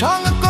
唱个歌。